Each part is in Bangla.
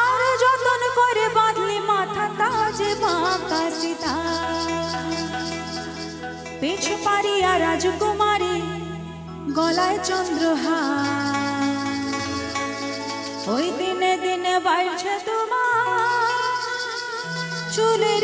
আর যতন করে মাথা তাজে রাজকুমারী গলায় চন্দ্রহার। ওই দিনে দিনে বাড়ছে তোমার চুলেরই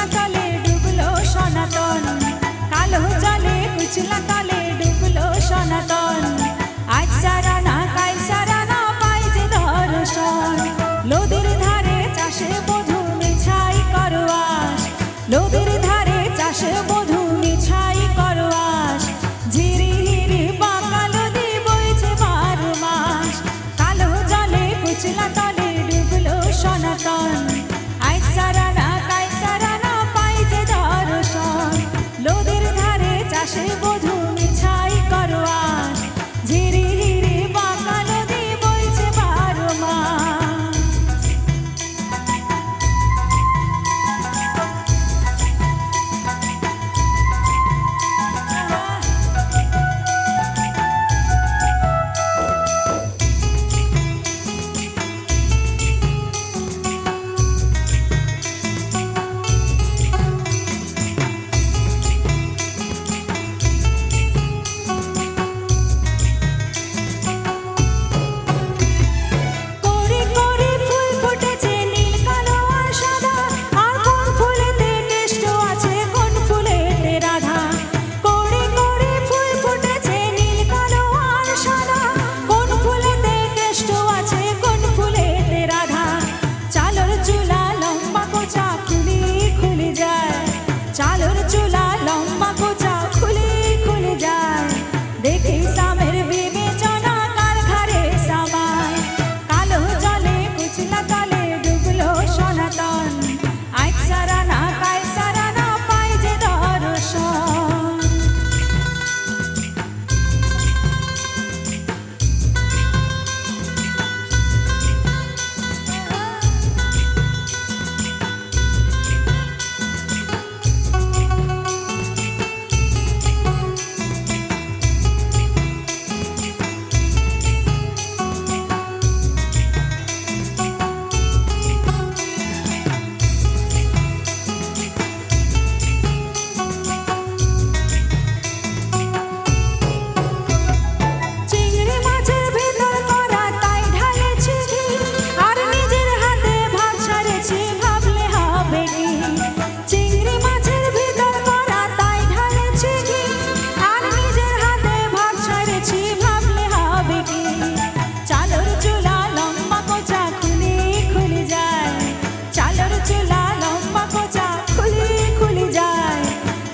উছলা কালে ডুবলো সনাতন। কালো জলে, উছলা কালে ডুবলো সনাতন। আজ সারা না কাল সারা না পাই যে ধর্ষণ নদীর ধারে চাষে বধু, মিছাই করো আস নদী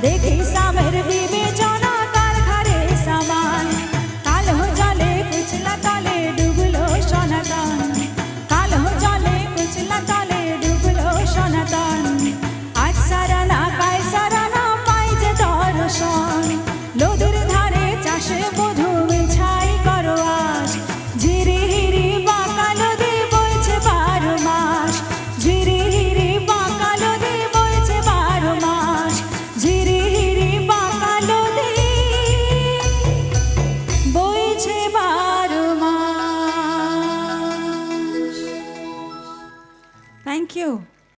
你也可